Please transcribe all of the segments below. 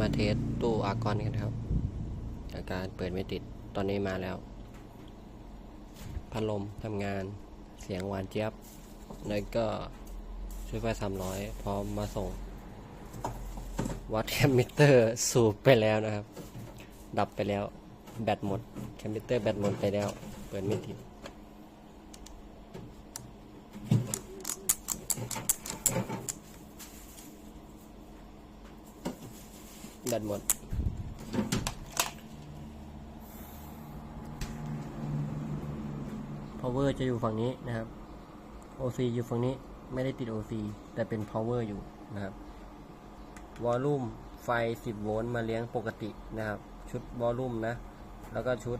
มาเทสตู้อากอนกันครับ อาการเปิดไม่ติดตอนนี้มาแล้ว พัดลมทำงานเสียงหวานเจี๊ยบ แล้วก็ช่วยไฟสามร้อยพร้อมมาส่ง วัดแคมมิเตอร์สูบไปแล้วนะครับ ดับไปแล้ว แบตหมด แคมมิเตอร์แบตหมดไปแล้ว เปิดไม่ติด แบตหมด power จะอยู่ฝั่งนี้นะครับ OC อยู่ฝั่งนี้ไม่ได้ติด OC แต่เป็น power อยู่นะครับวอลลุ่มไฟ 10 โวลต์มาเลี้ยงปกตินะครับ ชุดวอลลุ่มนะ แล้วก็ชุด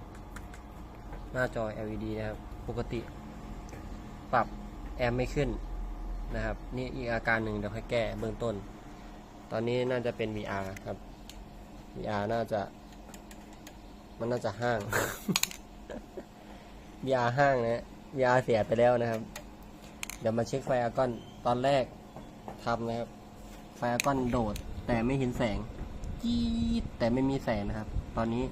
หน้าจอ LED นะครับ ปกติ ปรับแอมป์ไม่ขึ้นนะครับ นี่อีกอาการหนึ่งเดี๋ยวค่อยแก้เบื้องต้น ตอนนี้น่าจะเป็น VR ครับ VR น่าจะ มันน่าจะห้าง VR ห้างนะ VR เสียไปแล้วนะครับ เดี๋ยวมาเช็คไฟอากอนตอนแรกทำนะครับ ไฟอากอนโดด แต่ไม่เห็นแสงจี๊ดแต่ไม่มีแสงนะครับ ตอนนี้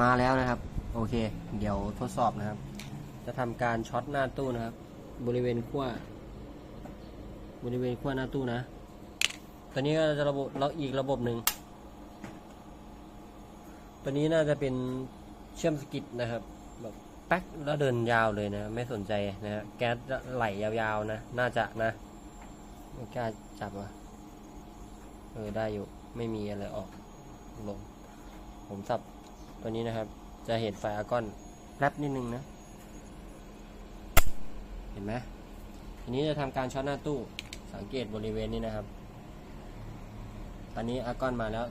มาแล้วนะครับ โอเค เดี๋ยวทดสอบนะครับ จะทำการช็อตหน้าตู้นะครับ บริเวณขั้วบริเวณขั้วหน้าตู้นะ ตอนนี้ก็จะระบบแล้วอีกระบบหนึ่ง ตัวนี้น่าจะเป็นเชื่อมสกิตนะครับแบบแป๊กแล้วเดินยาวเลยนะ ไม่สนใจนะฮะแก๊สไหลยาวๆนะ น่าจะนะไม่กล้าจับอะเออได้อยู่ไม่มีอะไรออกลงผมสับตัวนี้นะครับ จะเห็นไฟอากอนแป๊บนิดนึงนะ เห็นไหมทีนี้จะทำการช็อตหน้าตู้สังเกตบริเวณนี้นะครับ ตอนนี้อากอนมาแล้ว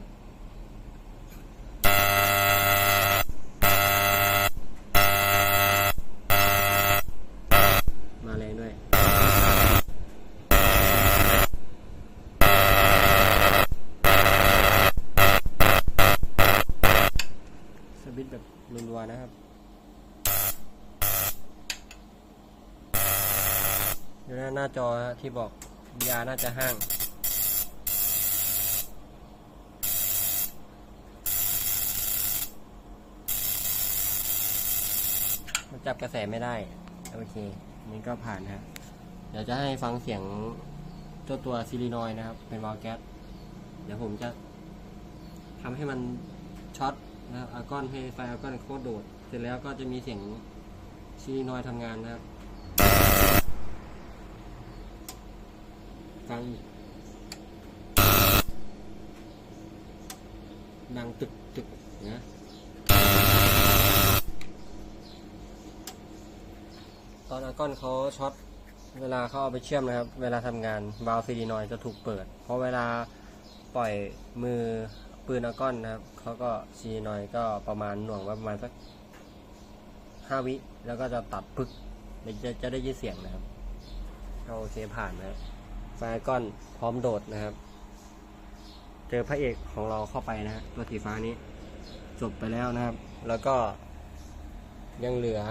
รัวๆนะครับเดี๋ยวหน้าหน้าจอฮะที่บอก VR น่าจะห้างมันจับกระแสไม่ได้ โอเคนี่ก็ผ่านนะฮะเดี๋ยวจะให้ฟังเสียงเจ้าตัวซิลินอยด์นะครับ เป็นวาล์วแก๊สเดี๋ยวผมจะทำให้มันช็อต นะครับอาร์กอนให้ไฟอาร์กอนโคตรโดด เสร็จแล้วก็จะมีเสียงซิลินอยทำงานนะครับฟังอีกดังตึกตึกนะตอนอากอนเขาช็อตเวลาเขาเอาไปเชื่อมนะครับ เวลาทำงานวาล์วซีดีนอยจะถูกเปิด เพราะเวลาปล่อยมือ ปืนอากอนนะครับเขาก็ซีดีนอยก็ประมาณหน่วงไว้ประมาณสักห้าวิ แล้วก็จะตัดพึกจะจะได้ยินเสียงนะครับก็โอเคผ่านนะครับไฟอากอนพร้อมโดดนะครับ เจอพระเอกของเราเข้าไปนะฮะตัวสีฟ้านี้ จบไปแล้วนะครับ แล้วก็ยังเหลือ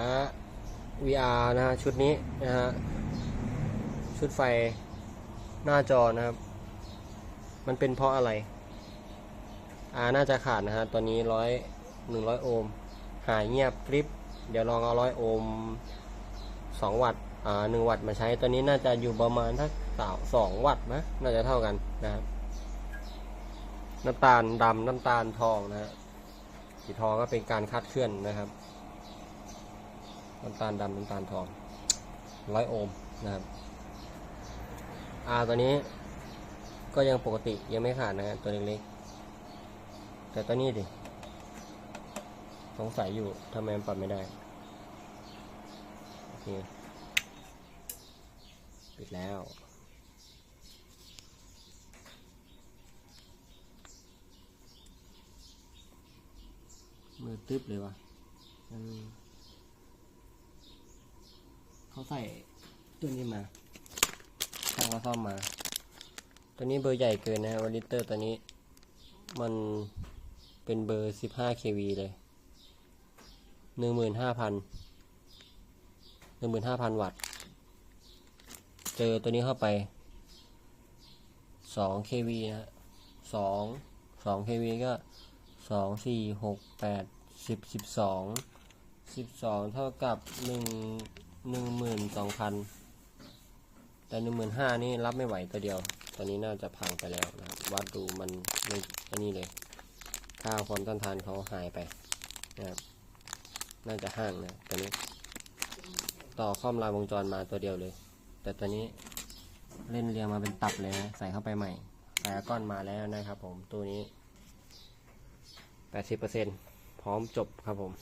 VR นะฮะชุดนี้นะฮะชุดไฟหน้าจอนะครับ มันเป็นเพราะอะไร R น่าจะขาดนะฮะตอนนี้ร้อยหนึ่งร้อยโอห์มหายเงียบกริปเดี๋ยวลองเอาร้อยโอห์มสองวัตต์อ่าหนึ่งวัตต์มาใช้ตอนนี้น่าจะอยู่ประมาณทักสาวสองวัตต์นะน่าจะเท่ากันนะครับน้ำตาลดำน้ำตาลทองนะฮะสีทองก็เป็นการคาดเคลื่อนนะครับน้ำตาลดำน้ำตาลทองร้อยโอห์มนะครับ R ตัวนี้ก็ยังปกติยังไม่ขาดนะฮะตัวเล็กๆ แต่ตัวนี้ดิ สงสัยอยู่ทำไมมันปรับไม่ได้ โอเค ปิดแล้วมือตึ๊บเลยวะเขาใส่ตัวนี้มาช่างก็ซ่อมมา ตัวนี้เบอร์ใหญ่เกินนะฮะวันลิเตอร์ตัวนี้ มัน เป็นเบอร์ 15 kV เลย 15,000 15,000 วัตต์ เจอตัวนี้เข้าไป 2 kV นะฮะ2สอง kV ก็สองสี่หกแปดสิบสิบสองสิบสองเท่ากับหนึ่งหนึ่งหมื่นสองพันแต่หนึ่งหมื่นห้านี่รับไม่ไหวตัวเดียว ตอนนี้น่าจะพังไปแล้วนะครับวัดดูมันไม่อันนี้เลย ค่าความต้านทานเขาหายไปนะครับน่าจะห่างนะตัวนี้ ต่อข้อมลายวงจรมาตัวเดียวเลย แต่ตัวนี้เล่นเรียงมาเป็นตับเลยนะใส่เข้าไปใหม่ใส่อก้อนมาแล้วนะครับผมตัวนี้ 80%พร้อมจบครับผม